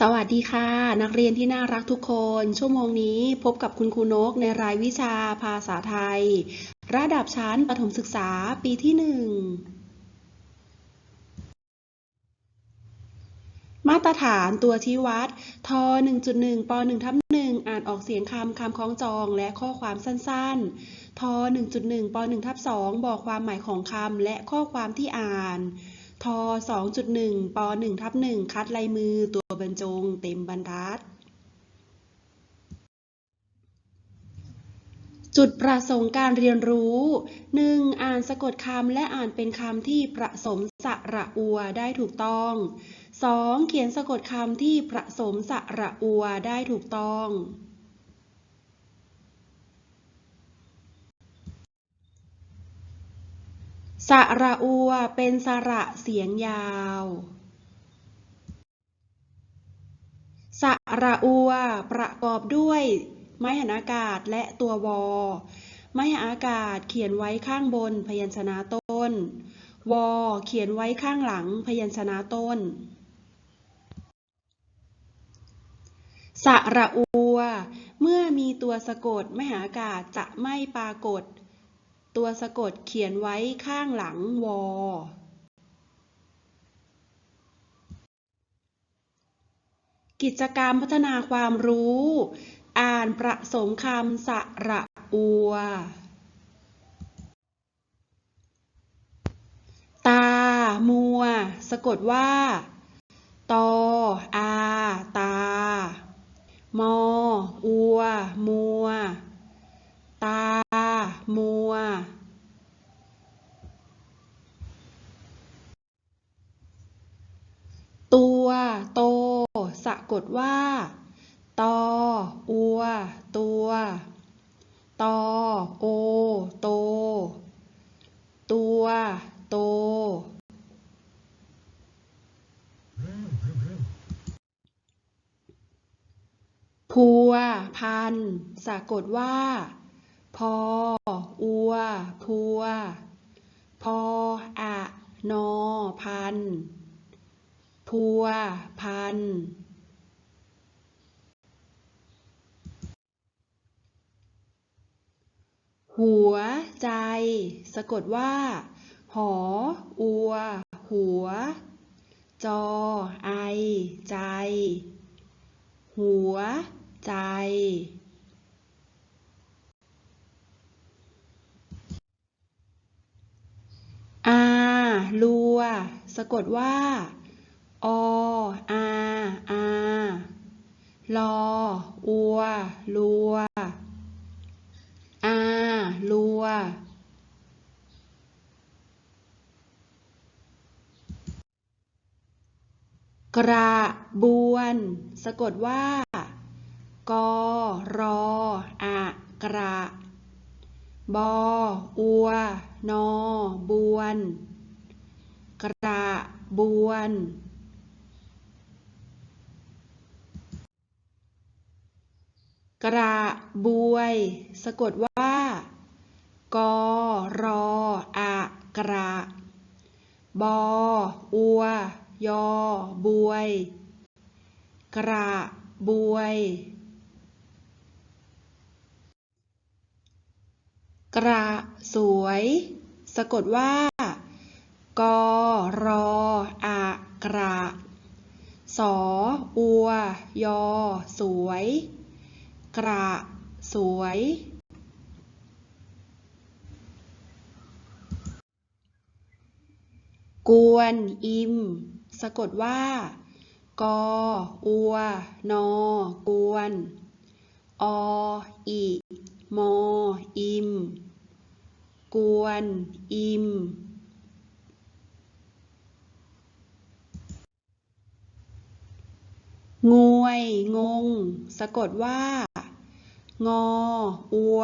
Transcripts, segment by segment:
สวัสดีค่ะ นักเรียนที่น่ารักทุกคน ชั่วโมงนี้พบกับคุณครูนกในรายวิชาภาษาไทย ระดับชั้นประถมศึกษาปีที่หนึ่งมาตรฐานตัวชี้วัดท 1.1 ป 1 ทับ 1 อ่านออกเสียงคำคำคล้องจองและข้อความสั้นๆ ท 1.1 ป 1 ทับ 2 บอกความหมายของคำและข้อความที่อ่าน ท 2.1 ป 1 ทับ 1 คัดลายมือตัวบรรจงเต็มบรรทัด จุดประสงค์การเรียนรู้ 1. อ่านสะกดคำและอ่านเป็นคำที่ผสมสระอัวได้ถูกต้อง 2. เขียนสะกดคำที่ผสมสระอัวได้ถูกต้อง สระอัวเป็นสระเสียงยาว สระอัวประกอบด้วย ไม้หันอากาศและตัววอ ไม้หันอากาศเขียนไว้ข้างบนพยัญชนะต้น วอเขียนไว้ข้างหลังพยัญชนะต้น สระอัว เมื่อมีตัวสะกดไม้หันอากาศจะไม่ปรากฏ ตัวสะกดเขียนไว้ข้างหลังวอ กิจกรรมพัฒนาความรู้ อ่านประสมคำสระอัว ตา มัว สะกดว่า ตอ อา ตา มอ อัว มัว ตา มัว ตัวโต สะกดว่า ตอ อัว ตัว ตอ โอ โต ตัว โตพัว พัน สะกดว่า พอ อัว พัว พออะนอ พัน พัว พัน หัวใจ สะกดว่า หอ อัว หัว จอ ไอ ใจ หัวใจ อา ลัว สะกดว่า ออาอาลอ อัว ลัว อาลัว กระบวน สะกดว่า กรออะกระ บอ อัว นอ บวน กระบวน กระบวย สะกดว่า กอ รอ อะ กระ บอัว ยอ บวย กระบวย กระสวย สะกดว่า กรออะกระสอัว ยอ สวย กระสวย กวนอิม สะกดว่า กอัว นอ กวน ออิ โมออิม กวน อิม งวย งง สะกดว่า งอ อัว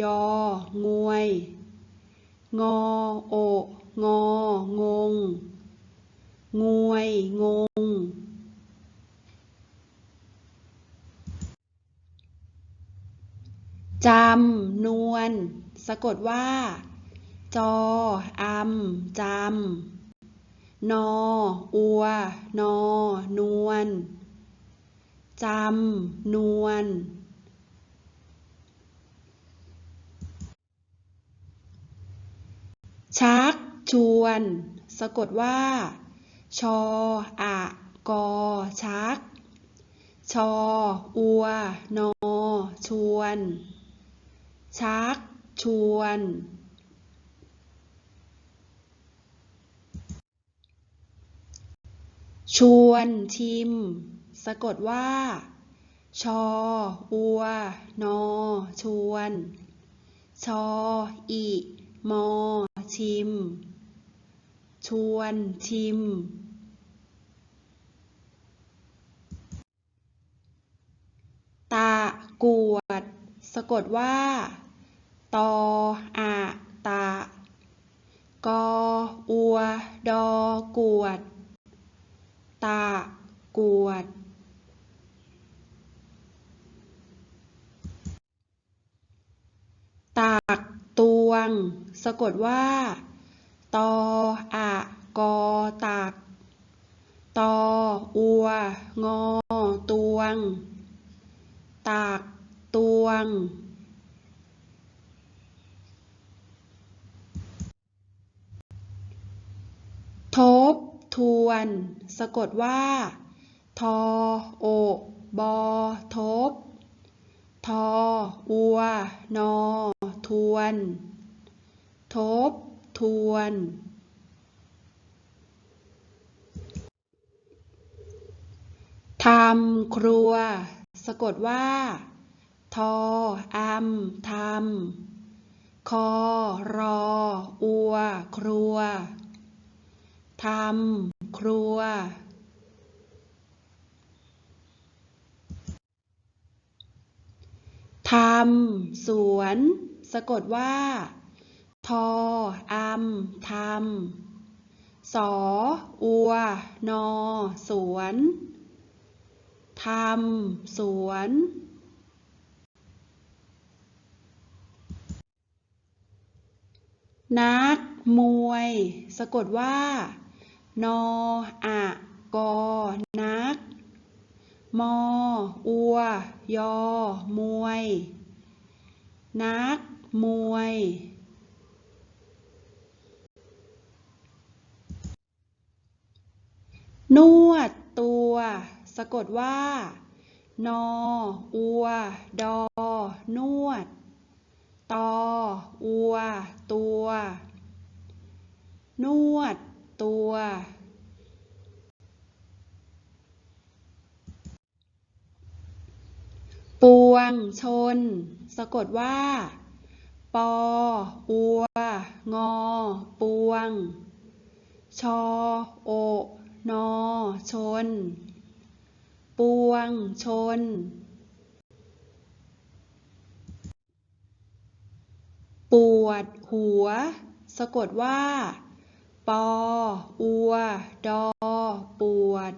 ยอ งวย งอ โอ งอ งง งวย งง จำนวลสะกดว่า จออำจำนอ อัว นอ นวลจำนวนชักชวน สะกดว่า ชออะกอชัก ชอ อัว นอ ชวน ชัก ชวน ชวนชิม สะกดว่า ชอ อัว นอ ชวน ชออิมอ ชิม ชวนชิมตะกรวด สะกดว่า ตออะตะกออัว ดอกวดตะกวดตักตวง สะกดว่า ตออะ กอตักตออัว งอ ตวงตักตวง ทบ ทวน สะกดว่า ทอ โอ บอ ทบ ทอ อัว นอ ทวน ทบ ทวน ทำ ครัว สะกดว่า ทออำทำคอ รอ อัว ครัว ทำครัว ทำสวน สะกดว่า ทออำทำสอ อัว นอ สวนทำสวน นักมวย สะกดว่า นออะกอนัก มอ อัว ยอ มวย นัก มวย นวดตัว สะกดว่า นอ อัว ดอ นวด ตอ อัว ตัว นวด ตัว ปวงชน สะกดว่า ปออัว งอ ปวง ชอ โอ นอ ชน ปวงชนปวดหัว สะกดว่า ปอ อัว ดอ ปวด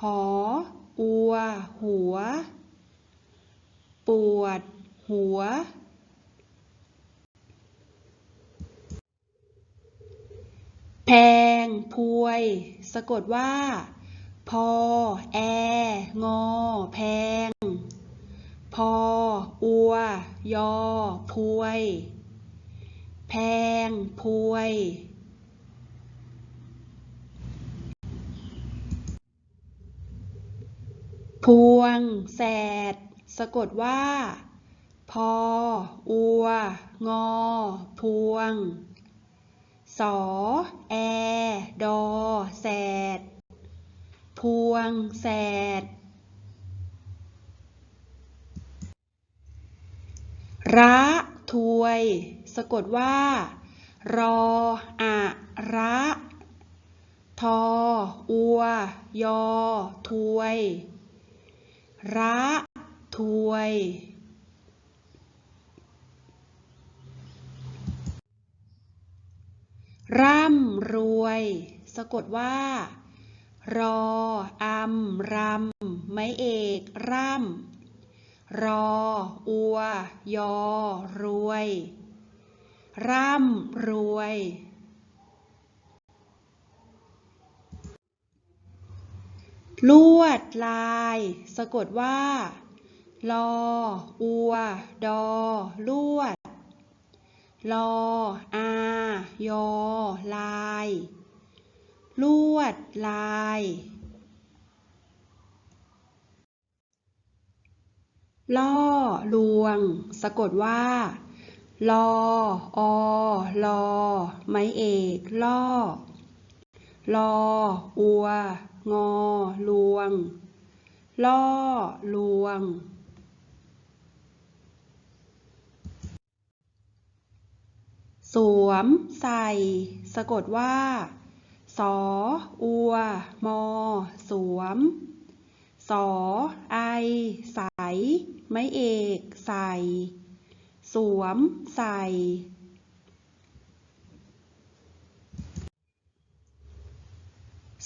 หอ อัว หัว ปวด หัว แพง พวย สะกดว่า พอ แอ งอ แพง พอ อัว ยอ พวย แพง พวย พวง แสด สะกดว่า พอ อัว งอ พวง สอ แอ ดอ แสด พวง แสด ระถวย สะกดว่า รอ อะระทอ อัว ยอถวย ระถวย ร่ำรวย สะกดว่า รออำรำ ไม้เอก ร่ำ รอ อัว ยอ รวย ร่ำรวย ลวดลาย สะกดว่าลออัว ดอ ลวด ลอ อา ยอ ลาย ลวดลาย ล่อ ลวง สะกดว่า ลอ อลอ ไม้เอก ล่อ ลอ อัว งอ ลวง ล่อ ลวง สวม ใส่ สะกดว่า สอ อัว มอ สวม สอ ไอ ใส ไม้เอก ใส่ สวม ใส่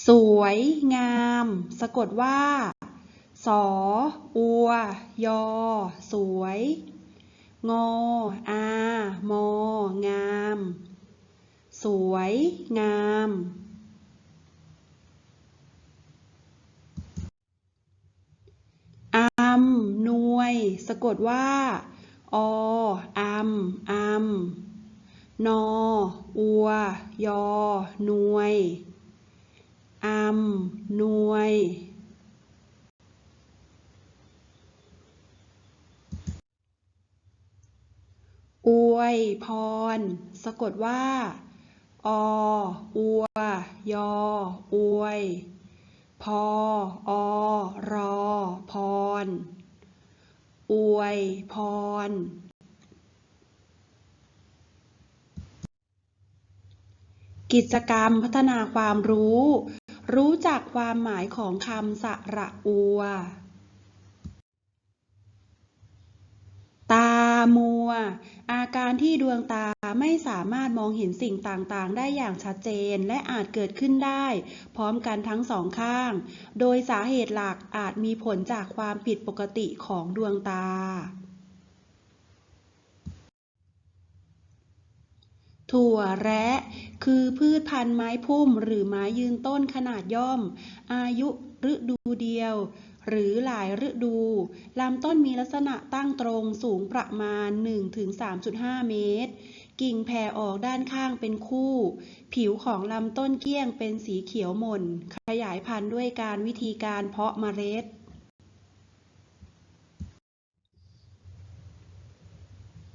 สวยงาม สะกดว่า สออัวยอ สวย งออามองาม สวยงาม อำนวย สะกดว่า ออำอำนออัวยอ นวย อำนวย อวยพร สะกดว่า ออัวยออวย พออรอพร อวยพรกิจกรรมพัฒนาความรู้ รู้จักความหมายของคำสระอัว ตามัว อาการที่ดวงตาไม่สามารถมองเห็นสิ่งต่างๆ ได้อย่างชัดเจนและอาจเกิดขึ้นได้ พร้อมกันทั้งสองข้าง โดยสาเหตุหลักอาจมีผลจากความผิดปกติของดวงตา ถั่วแระคือพืชพันธุ์ไม้พุ่มหรือไม้ยืนต้นขนาดย่อม อายุฤดูเดียว หรือหลายฤดูลำต้นมีลักษณะตั้งตรงสูงประมาณ 1-3.5 เมตร กิ่งแผ่ออกด้านข้างเป็นคู่ ผิวของลำต้นเกี้ยงเป็นสีเขียวหม่น ขยายพันธุ์ด้วยการวิธีการเพาะเมล็ด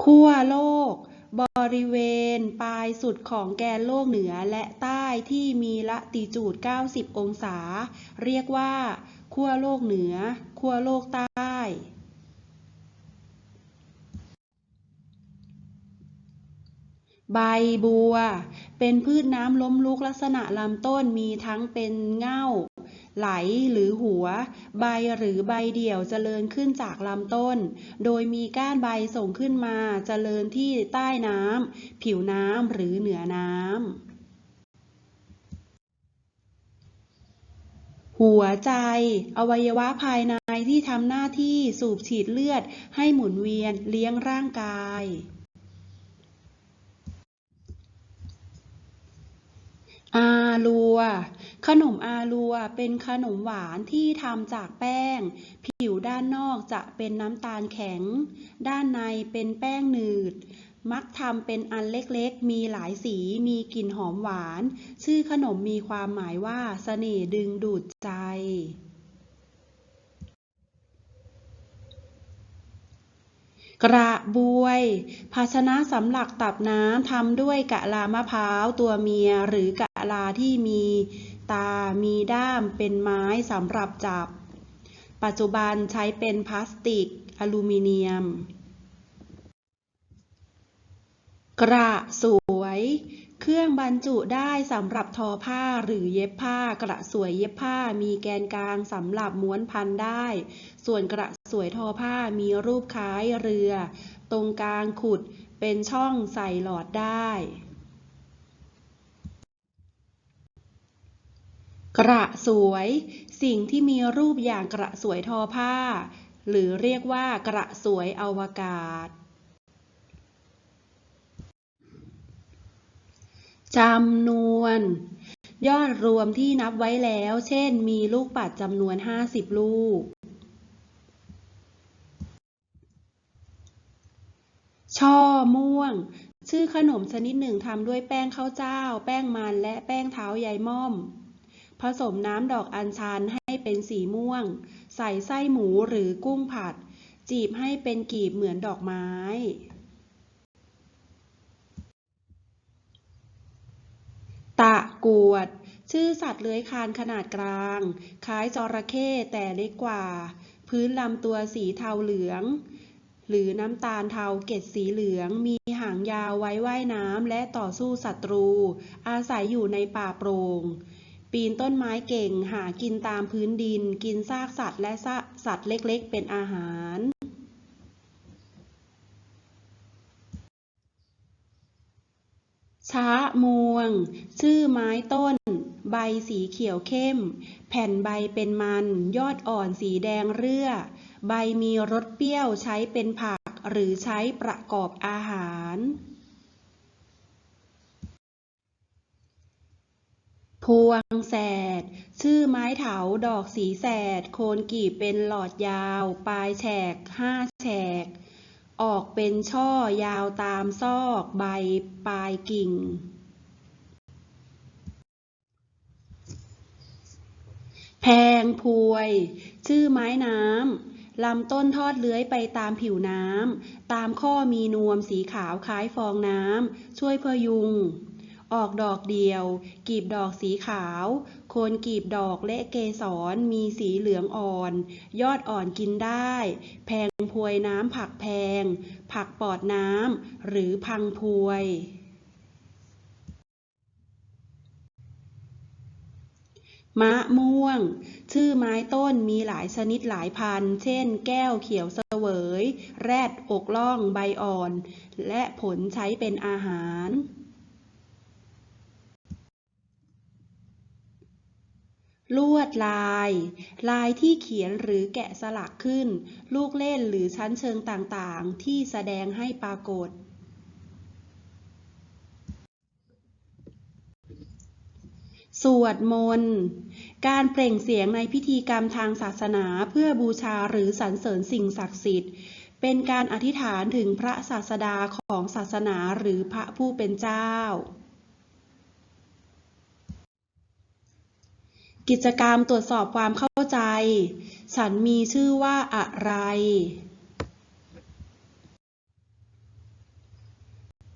ขั้วโลก บริเวณปลายสุดของแกนโลกเหนือและใต้ที่มีละติจูด 90 องศา เรียกว่าขั้วโลกเหนือขั้วโลกใต้ ใบบัว เป็นพืชน้ำล้มลุกลักษณะลำต้นมีทั้งเป็นเง่า ไหลหรือหัว ใบหรือใบเดี่ยวเจริญขึ้นจากลำต้น โดยมีก้านใบส่งขึ้นมาเจริญที่ใต้น้ำผิวน้ำหรือเหนือน้ำหัวใจ อวัยวะภายในที่ทำหน้าที่สูบฉีดเลือดให้หมุนเวียนเลี้ยงร่างกาย อาลัว ขนมอาลัวเป็นขนมหวานที่ทำจากแป้ง ผิวด้านนอกจะเป็นน้ำตาลแข็ง ด้านในเป็นแป้งหนืด มักทำเป็นอันเล็กๆ มีหลายสี มีกลิ่นหอมหวาน ชื่อขนมมีความหมายว่าเสน่ห์ดึงดูดใจ กระบวย ภาชนะสำหรับตับน้ำทำด้วยกะลามะพร้าวตัวเมียหรือกะ ลาที่มีตา มีด้าม เป็นไม้สำหรับจับ ปัจจุบันใช้เป็นพลาสติก อลูมิเนียม กระสวย เครื่องบรรจุได้สำหรับทอผ้าหรือเย็บผ้า กระสวยเย็บผ้า มีแกนกลางสำหรับม้วนพันได้ ส่วนกระสวยทอผ้ามีรูปคล้ายเรือ ตรงกลางขุดเป็นช่องใส่หลอดได้ กระสวย สิ่งที่มีรูปอย่างกระสวยทอผ้า หรือเรียกว่ากระสวยอวกาศจำนวน ยอดรวมที่นับไว้แล้ว เช่น มีลูกปัดจำนวน 50 ลูก ช่อม่วง ชื่อขนมชนิดหนึ่งทำด้วยแป้งข้าวเจ้า แป้งมันและแป้งเท้ายายม่อม ผสมน้ำดอกอัญชันให้เป็นสีม่วง ใส่ไส้หมูหรือกุ้งผัด จีบให้เป็นกีบเหมือนดอกไม้ ตะกวด ชื่อสัตว์เลื้อยคลานขนาดกลาง คล้ายจระเข้แต่เล็กกว่า พื้นลำตัวสีเทาเหลือง หรือน้ำตาลเทาเกล็ดสีเหลือง มีหางยาวไว้ว่ายน้ำและต่อสู้ศัตรู อาศัยอยู่ในป่าโปร่ง ปีนต้นไม้เก่ง หากินตามพื้นดิน กินซากสัตว์และซากสัตว์เล็กๆ เป็นอาหาร ช้ามวง ชื่อไม้ต้น ใบสีเขียวเข้ม แผ่นใบเป็นมัน ยอดอ่อนสีแดงเรื่อ ใบมีรสเปรี้ยวใช้เป็นผัก หรือใช้ประกอบอาหาร พวงแสด ชื่อไม้เถาดอกสีแสด โคนกีบเป็นหลอดยาว ปลายแฉกห้าแฉก ออกเป็นช่อยาวตามซอกใบปลายกิ่ง แพงพวย ชื่อไม้น้ำ ลำต้นทอดเลื้อยไปตามผิวน้ำ ตามข้อมีนวมสีขาวคล้ายฟองน้ำ ช่วยพยุง ออกดอกเดียว กีบดอกสีขาว โคนกีบดอกและเกสรมีสีเหลืองอ่อน ยอดอ่อนกินได้ แพงพวยน้ำผักแพง ผักปอดน้ำหรือพังพวย มะม่วง ชื่อไม้ต้นมีหลายชนิดหลายพัน เช่น แก้วเขียวเสวย แรดอกล่องใบอ่อน และผลใช้เป็นอาหาร ลวดลาย ลายที่เขียนหรือแกะสลักขึ้น ลูกเล่นหรือชั้นเชิงต่างๆ ที่แสดงให้ปรากฏ สวดมนต์ การเปล่งเสียงในพิธีกรรมทางศาสนาเพื่อบูชาหรือสรรเสริญสิ่งศักดิ์สิทธิ์ เป็นการอธิษฐานถึงพระศาสดาของศาสนาหรือพระผู้เป็นเจ้า กิจกรรมตรวจสอบความเข้าใจ ฉันมีชื่อว่าอะไร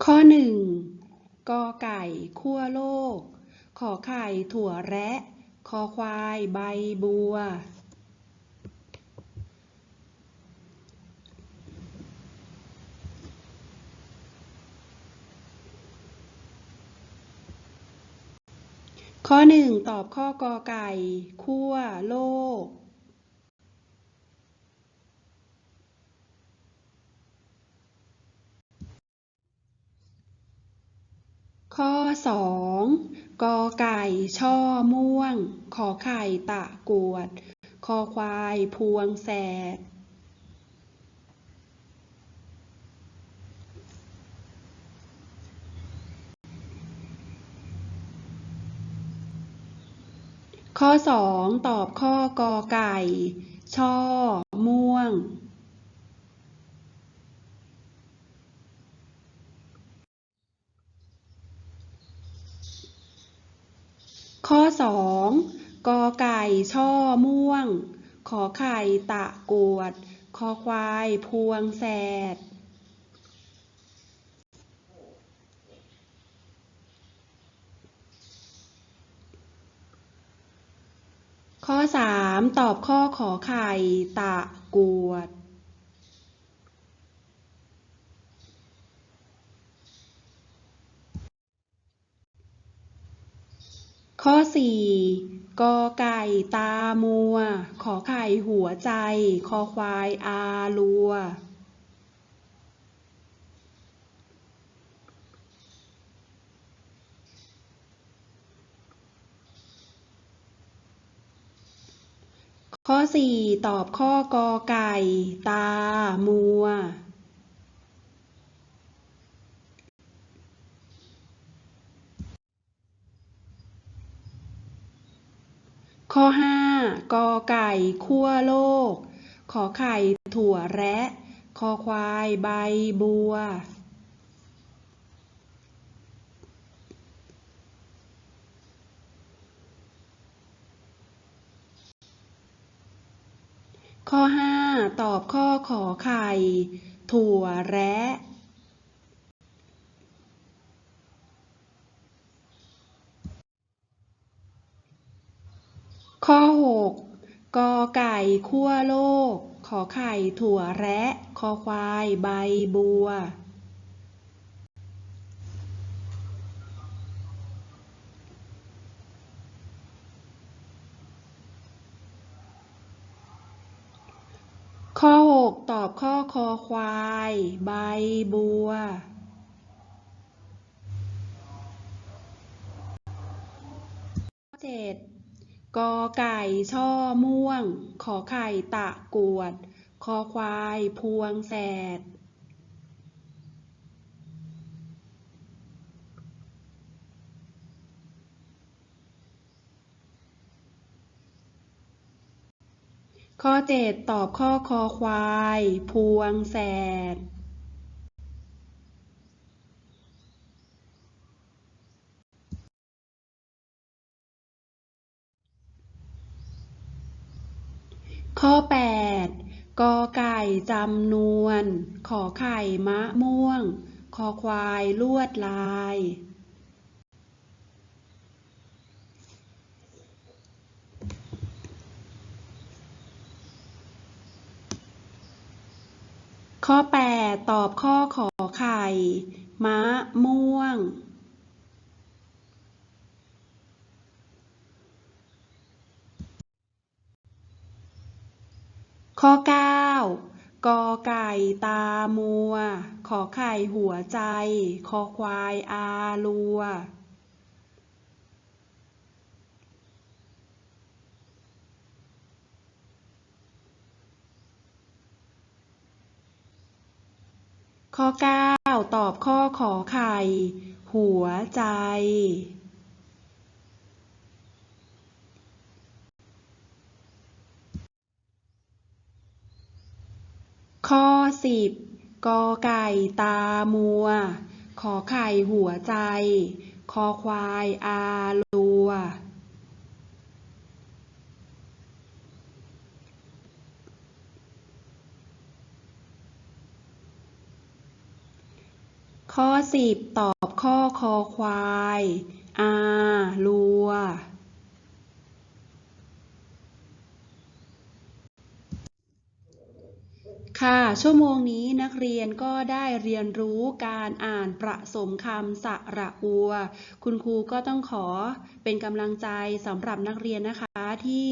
ข้อหนึ่งกอไก่ขั้วโลก ขอไข่ถั่วแระ คอควายใบบัว ข้อหนึ่งตอบข้อกอไก่ขั้วโลก ข้อสองกอไก่ ช่อม่วง ขอไข่ตะกรวด คอควายพวงแสด ข้อสองตอบข้อกอไก่ ช่อ ม่วง ข้อสองกอไก่ ช่อ ม่วง ขอไข่ ตะกรวด คอควาย พวงแสด ข้อสามตอบข้อขอไข่ตะกรวด ข้อสี่กอไก่ตามัว ขอไข่หัวใจ คอควายอาลัว ข้อสี่ตอบข้อกอไก่ ตา มัวขข้อ 5 กอไก่ขั้วโลก ขอไข่ถั่วแระ คอควายใบบัว ข้อ 5 ตอบข้อขอไข่ ถั่วแระข้อ 6 กอไก่ขั้วโลก ขอไข่ถั่วแระ คอควายใบบัว ข้อ 6 ตอบข้อคอควาย ใบบัว ข้อ 7 กอไก่ช่อม่วง ขอไข่ตะกรวด คอควายพวงแสด ข้อ7ตอบข้อคอควาย พวงแสดข้อ 8 กอไก่จำนวน ขอไข่มะม่วง คอควายลวดลาย ข้อ 8 ตอบข้อขอไข่ มะม่วง ข้อ 9 กอไก่ตามัว ขอไข่หัวใจ คอควายอาลัว ข้อ 9 ตอบข้อขอไข่ หัวใจ ข้อ 10 กอไก่ตามัว ขอไข่หัวใจ คอควายอาลัว ข้อ10ตอบข้อคอควายอารัว ค่ะ ชั่วโมงนี้นักเรียนก็ได้เรียนรู้การอ่านประสมคำสระอัว คุณครูก็ต้องขอเป็นกำลังใจสำหรับนักเรียนนะคะที่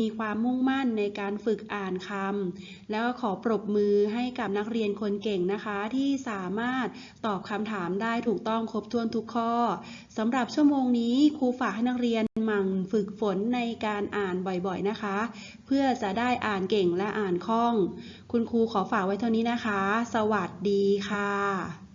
มีความมุ่งมั่นในการฝึกอ่านคำแล้วขอปรบมือให้กับนักเรียนคนเก่งนะคะที่สามารถตอบคำถามได้ถูกต้องครบถ้วนทุกข้อสำหรับชั่วโมงนี้ครูฝากให้นักเรียน หมั่นฝึกฝนในการอ่านบ่อยๆนะคะ เพื่อจะได้อ่านเก่งและอ่านคล่อง คุณครูขอฝากไว้เท่านี้นะคะ สวัสดีค่ะ